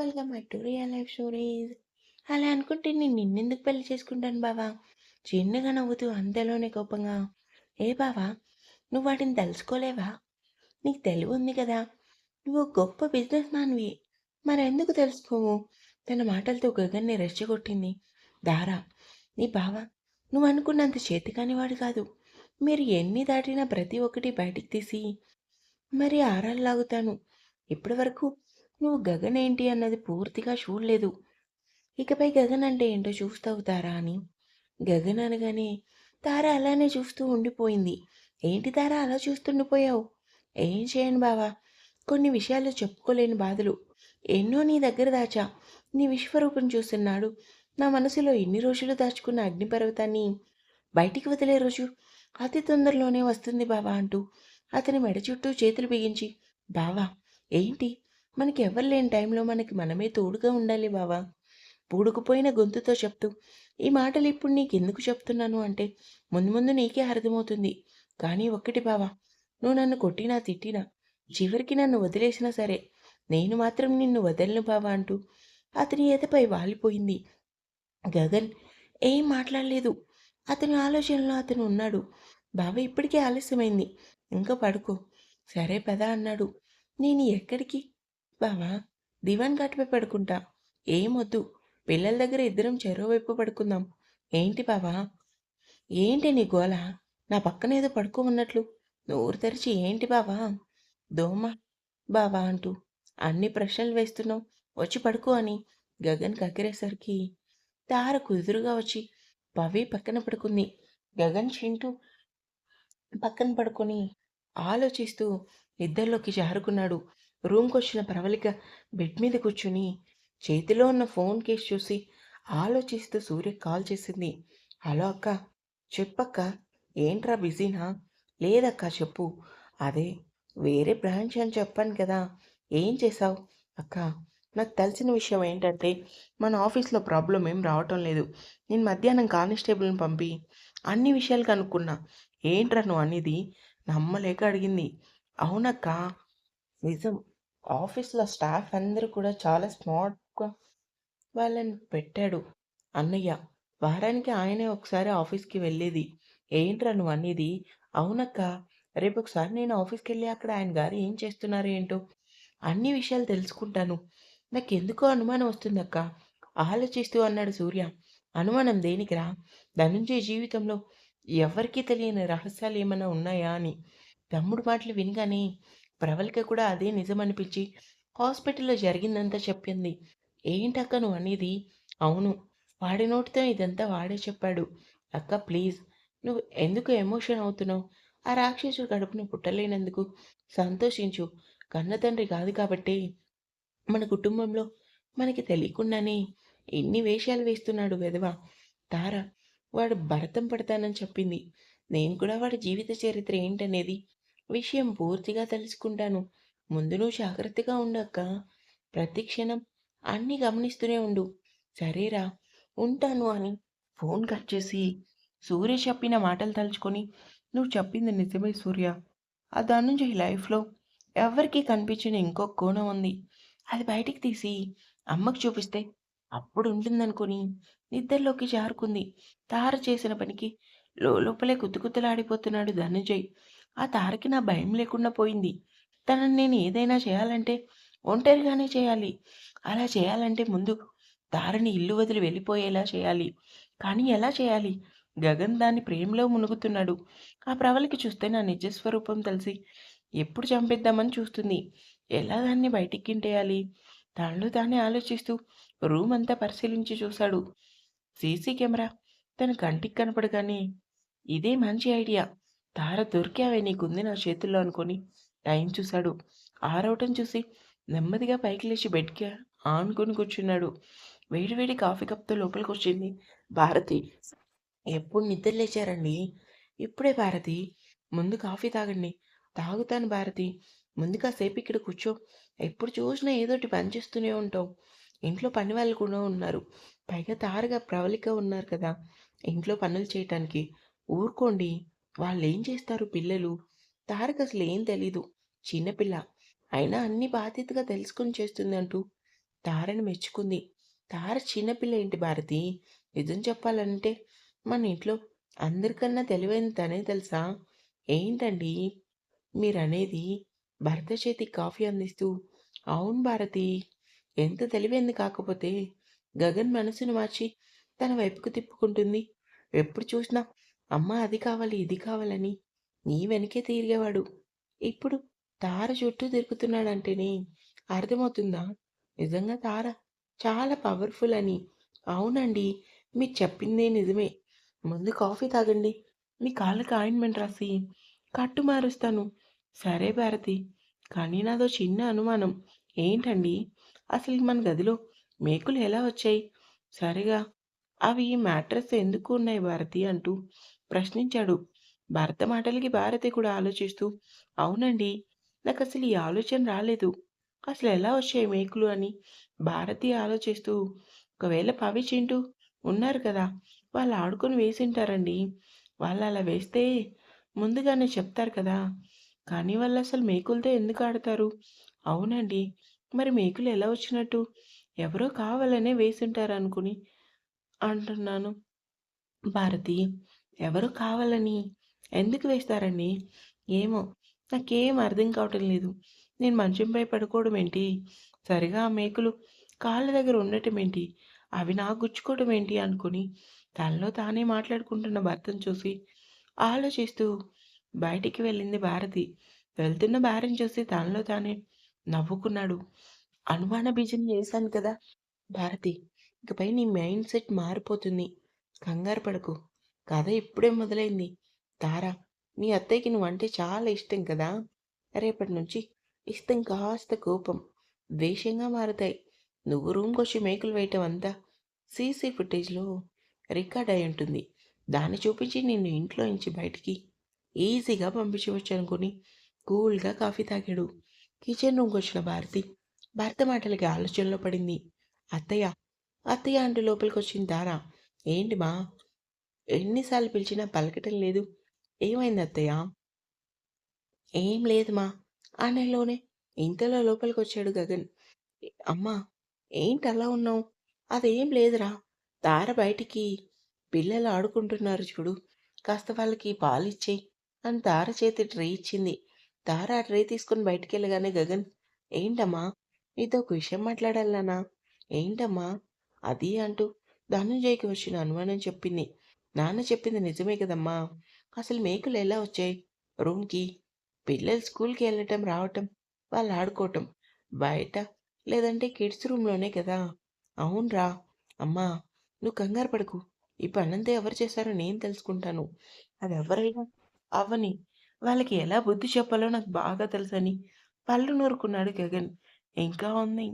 Welcome back to real life stories అలా అనుకుంటే నేను నిన్నెందుకు పెళ్ళి చేసుకుంటాను బావా? చిన్నగా నవ్వుతూ అంతలోనే కోపంగా ఏ బావా నువ్వు వాటిని తెలుసుకోలేవా నీకు తెలివి ఉంది కదా. నువ్వు గొప్ప బిజినెస్ మ్యాన్వి మరెందుకు తెలుసుకోవు తన మాటలతో గగన్ని రెచ్చగొట్టింది. దారా నీ బావ నువ్వు అనుకున్నంత చేతి వాడు కాదు. మీరు ఎన్ని దాటినా ప్రతి ఒక్కటి బయటికి తీసి మరి ఆరాలు లాగుతాను. ఇప్పటి వరకు నువ్వు గగన్ ఏంటి అన్నది పూర్తిగా చూడలేదు. ఇకపై గగన్ అంటే ఏంటో చూస్తావు తారా అని. గగన్ అనగానే తార అలానే చూస్తూ ఉండిపోయింది. ఏంటి తార అలా చూస్తుండిపోయావు? ఏం చేయను బావా? కొన్ని విషయాలు చెప్పుకోలేని బాధలు. ఎన్నో నీ దగ్గర దాచా. నీ విశ్వరూపం చూస్తున్నాడు. నా మనసులో ఎన్ని రోజులు దాచుకున్న అగ్నిపర్వతాన్ని బయటికి వదిలే రోజు అతి తొందరలోనే వస్తుంది బావా అంటూ అతని మెడ చుట్టూ చేతులు బిగించి బావా ఏంటి? మనకి ఎవరు లేని టైంలో మనకి మనమే తోడుగా ఉండాలి బావా. పూడుకుపోయిన గొంతుతో చెప్తూ ఈ మాటలు ఇప్పుడు నీకెందుకు చెప్తున్నాను? అంటే ముందు ముందు నీకే అర్థమవుతుంది. కానీ ఒక్కటి బావా నువ్వు నన్ను కొట్టినా తిట్టినా చివరికి నన్ను వదిలేసినా సరే నేను మాత్రం నిన్ను వదలను బావా అంటూ అతని ఎదపై వాలిపోయింది గగన్. ఏం మాట్లాడలేదు. అతని ఆలోచనలో అతను ఉన్నాడు. బావ ఇప్పటికే ఆలస్యమైంది. ఇంకా పడుకో. సరే పదా అన్నాడు. నేను ఎక్కడికి? బావా దివాన్ ఘాట్పై పడుకుంటా. ఏమొద్దు పిల్లల దగ్గర ఇద్దరం చెరో వైపు పడుకుందాం. ఏంటి బావా? ఏంటి నీ గోల? నా పక్కన ఏదో పడుకోమన్నట్లు నోరు తెరిచి ఏంటి బావా? దోమ బావా అంటూ అన్ని ప్రశ్నలు వేస్తున్నావు. వచ్చి పడుకో అని గగన్ కక్కిరేసరికి తార కుదురుగా వచ్చి పవి పక్కన పడుకుంది. గగన్ చింటూ పక్కన పడుకొని ఆలోచిస్తూ నిద్రలోకి జారుకున్నాడు. రూమ్కి వచ్చిన ప్రవళిక బెడ్ మీద కూర్చుని చేతిలో ఉన్న ఫోన్ కేసు చూసి ఆలోచిస్తూ సూర్య కాల్ చేసింది. హలో అక్క చెప్పక్క ఏంట్రా బిజీనా? లేదక్క చెప్పు. అదే వేరే బ్రాంచ్ అని చెప్పాను కదా ఏం చేసావు అక్క నాకు తెలిసిన విషయం ఏంటంటే మన ఆఫీస్లో ప్రాబ్లం ఏం రావటం లేదు. నేను మధ్యాహ్నం కానిస్టేబుల్ని పంపి అన్ని విషయాలు కనుక్కున్నా. ఏంట్రా నువ్వు అనేది నమ్మలేక అడిగింది. అవునక్క నిజం. ఆఫీస్లో స్టాఫ్ అందరూ కూడా చాలా స్మార్ట్గా వాళ్ళని పెట్టాడు. అన్నయ్య వారానికి ఆయనే ఒకసారి ఆఫీస్కి వెళ్ళేది. ఏంట్రా నువ్వు అనేది? అవునక్క రేపు ఒకసారి నేను ఆఫీస్కి వెళ్ళి అక్కడ ఆయన గారు ఏం చేస్తున్నారు ఏంటో అన్ని విషయాలు తెలుసుకుంటాను. నాకు ఎందుకో అనుమానం వస్తుందక్క. ఆలోచిస్తూ అన్నాడు సూర్య. అనుమానం దేనికిరా? ధనుంజయ జీవితంలో ఎవరికీ తెలియని రహస్యాలు ఏమైనా ఉన్నాయా అని. తమ్ముడు మాటలు వినగానే ప్రవళిక కూడా అదే నిజమనిపించి హాస్పిటల్లో జరిగిందంతా చెప్పింది. ఏంటక్క నువ్వు అనేది? అవును. వాడి నోటితో ఇదంతా వాడే చెప్పాడు. అక్క ప్లీజ్ నువ్వు ఎందుకు ఎమోషన్ అవుతున్నావు? ఆ రాక్షసుడు కడుపును పుట్టలేనందుకు సంతోషించు. కన్నతండ్రి కాదు కాబట్టి మన కుటుంబంలో మనకి తెలియకుండానే ఎన్ని వేషాలు వేస్తున్నాడు వెధవ. తార వాడు భరతం పడతానని చెప్పింది. నేను కూడా వాడి జీవిత చరిత్ర ఏంటనేది విషయం పూర్తిగా తెలుసుకుంటాను. ముందు నువ్వు జాగ్రత్తగా ఉండక్క. ప్రతి క్షణం అన్నీ గమనిస్తూనే ఉండు. సరేరా ఉంటాను అని ఫోన్ కట్ చేసి సూర్య చెప్పిన మాటలు తలుచుకొని నువ్వు చెప్పింది నిజమే సూర్య. ఆ దాని నుంచి ఈ లైఫ్లో ఎవరికీ కనిపించిన ఇంకో కోణం ఉంది. అది బయటికి తీసి అమ్మకు చూపిస్తే అప్పుడు ఉంటుందనుకొని నిద్రలోకి జారుకుంది. తార చేసిన పనికి లోపలే కుత్తుకుత్తలాడిపోతున్నాడు ధనుజయ్. ఆ తారకి నా భయం లేకుండా పోయింది. తనని నేను ఏదైనా చేయాలంటే ఒంటరిగానే చేయాలి. అలా చేయాలంటే ముందు తారని ఇల్లు వదిలి వెళ్ళిపోయేలా చేయాలి. కానీ ఎలా చేయాలి? గగన్ దాన్ని ప్రేమలో మునుగుతున్నాడు. ఆ ప్రవళికి చూస్తే నా నిజస్వరూపం తెలిసి ఎప్పుడు చంపేద్దామని చూస్తుంది. ఎలా దాన్ని బయటికి గింటేయాలి? తనలో తానే ఆలోచిస్తూ రూమ్ అంతా పరిశీలించి చూశాడు. CC camera. తన కంటికి కనపడగానే ఇదే మంచి ఐడియా. తార దొరికావే నీకుంది నా చేతుల్లో అనుకొని. టైం చూశాడు. ఆరవటం చూసి నెమ్మదిగా పైకి లేచి బెడ్కి ఆనుకొని కూర్చున్నాడు. వేడివేడి కాఫీ కప్తో లోపలికి వచ్చింది. భారతి ఎప్పుడు నిద్ర లేచారండి? ఇప్పుడే భారతి ముందు కాఫీ తాగండి. తాగుతాను భారతి. ముందు కాసేపు ఇక్కడ కూర్చో. ఎప్పుడు చూసినా ఏదోటి పని చేస్తూనే ఉంటావు. ఇంట్లో పని వాళ్ళు కూడా ఉన్నారు. పైగా తారగా ప్రవళిక ఉన్నారు కదా. ఇంట్లో పనులు చేయటానికి. ఊరుకోండి వాళ్ళు ఏం చేస్తారు పిల్లలు తారక్ అసలు ఏం తెలీదు చిన్నపిల్ల అయినా అన్ని బాధ్యతగా తెలుసుకొని చేస్తుందంటూ తారని మెచ్చుకుంది. తార చిన్నపిల్ల ఏంటి భారతి? నిజం చెప్పాలంటే మన ఇంట్లో అందరికన్నా తెలివైన తనే తెలుసా? ఏంటండి మీరనేది? భర్త చేతికి కాఫీ అందిస్తూ, అవును భారతి. ఎంత తెలివైంది కాకపోతే గగన్ మనసును మార్చి తన వైపుకు తిప్పుకుంటుంది. ఎప్పుడు చూసినా అమ్మ అది కావాలి, ఇది కావాలని నీ వెనకే తిరిగేవాడు. ఇప్పుడు తార చుట్టూ తిరుగుతున్నాడంటేనే అర్థమవుతుందా? నిజంగా తార చాలా పవర్‌ఫుల్ అని. అవునండి. మీరు చెప్పిందే నిజమే. ముందు కాఫీ తాగండి. మీ కాళ్ళకి ఆయింట్‌మెంట్ రాసి కట్టు మారుస్తాను. సరే భారతి. కానీ నాదో చిన్న అనుమానం. ఏంటండి? అసలు మన గదిలో మేకులు ఎలా వచ్చాయి? సరిగా అవి మ్యాట్రెస్ ఎందుకు ఉన్నాయి భారతి అంటూ ప్రశ్నించాడు. భర్త మాటలకి భారతి కూడా ఆలోచిస్తూ, అవునండి. నాకు అసలు ఈ ఆలోచన రాలేదు. అసలు ఎలా వచ్చాయి మేకులు అని భారతి ఆలోచిస్తూ, ఒకవేళ పవి, చింటూ ఉన్నారు కదా! వాళ్ళు ఆడుకొని వేసుంటారండి. వాళ్ళలా వేస్తే ముందుగానే చెప్తారు కదా! కానీ వాళ్ళు అసలు మేకులతో ఎందుకు ఆడతారు? అవునండి. మరి మేకులు ఎలా వచ్చినట్టు? ఎవరో కావాలనే వేసింటారు అనుకుని అంటున్నాను. భారతి ఎవరు కావాలని ఎందుకు వేస్తారండి? ఏమో నాకేం అర్థం కావటం లేదు. నేను మంచంపై పడుకోవడం ఏంటి? సరిగా ఆ మేకులు కాళ్ళ దగ్గర ఉండటం ఏంటి? అవి నాకు గుచ్చుకోవడం ఏంటి అనుకుని తనలో తానే మాట్లాడుకుంటున్న భర్తను చూసి ఆలోచిస్తూ బయటికి వెళ్ళింది భారతి. వెళ్తున్న భార్యను చూసి తనలో తానే నవ్వుకున్నాడు. అనుమాన బీజం చేశాను కదా! భారతి ఇకపై నీ మైండ్ సెట్ మారిపోతుంది. కంగారు పడకు. కథ ఇప్పుడే మొదలైంది. తార మీ అత్తయ్యకి నువ్వంటే చాలా ఇష్టం కదా! రేపటి నుంచి ఇష్టం కాస్త కోపం, ద్వేషంగా మారుతాయి నువ్వు రూమ్‌కొచ్చి మేకులు వేయటం అంతా సీసీ ఫుటేజ్‌లో రికార్డ్ అయి ఉంటుంది. దాన్ని చూపించి నిన్ను ఇంట్లో నుంచి బయటికి ఈజీగా పంపించవచ్చు అనుకుని కూల్‌గా కాఫీ తాగాడు. కిచెన్ రూమ్‌కొచ్చిన భారతి భర్త మాటలకి ఆలోచనలో పడింది. అత్తయ్య, అత్తయ్య అంటూ వచ్చిన తారా ఏంటి మా? ఎన్నిసార్లు పిలిచినా పలకటం లేదు. ఏమైంది అత్తయ్య? ఏం లేదుమా అనేలోనే ఇంతలో లోపలికొచ్చాడు గగన్. అమ్మా! ఏంటలా ఉన్నావు? అదేం లేదురా. తార బయటికి పిల్లలు ఆడుకుంటున్నారు చూడు. కాస్త వాళ్ళకి పాలిచ్చేయి అని తార చేతి ట్రే ఇచ్చింది. తార ఆ ట్రే తీసుకొని బయటికెళ్ళగానే గగన్ ఏంటమ్మా? నీతో ఒక విషయం మాట్లాడాలన్నా ఏంటమ్మా? అది అంటూ ధనుంజయ్‌కి వచ్చిన అనుమానం చెప్పింది. నాన్న చెప్పింది నిజమే కదమ్మా! అసలు మేకులు ఎలా వచ్చాయి రూమ్‌కి? పిల్లలు స్కూల్‌కి వెళ్ళటం, రావటం, వాళ్ళు ఆడుకోవటం. బయట లేదంటే కిడ్స్ రూమ్‌లోనే కదా! అవునురా! అమ్మా! నువ్వు కంగారు పడకు. ఈ పనంతా ఎవరు చేశారో నేను తెలుసుకుంటాను. అది ఎవరైనా అవ్వని. వాళ్ళకి ఎలా బుద్ధి చెప్పాలో నాకు బాగా తెలుసని పళ్ళు నూరుకున్నాడు గగన్. ఇంకా ఉంది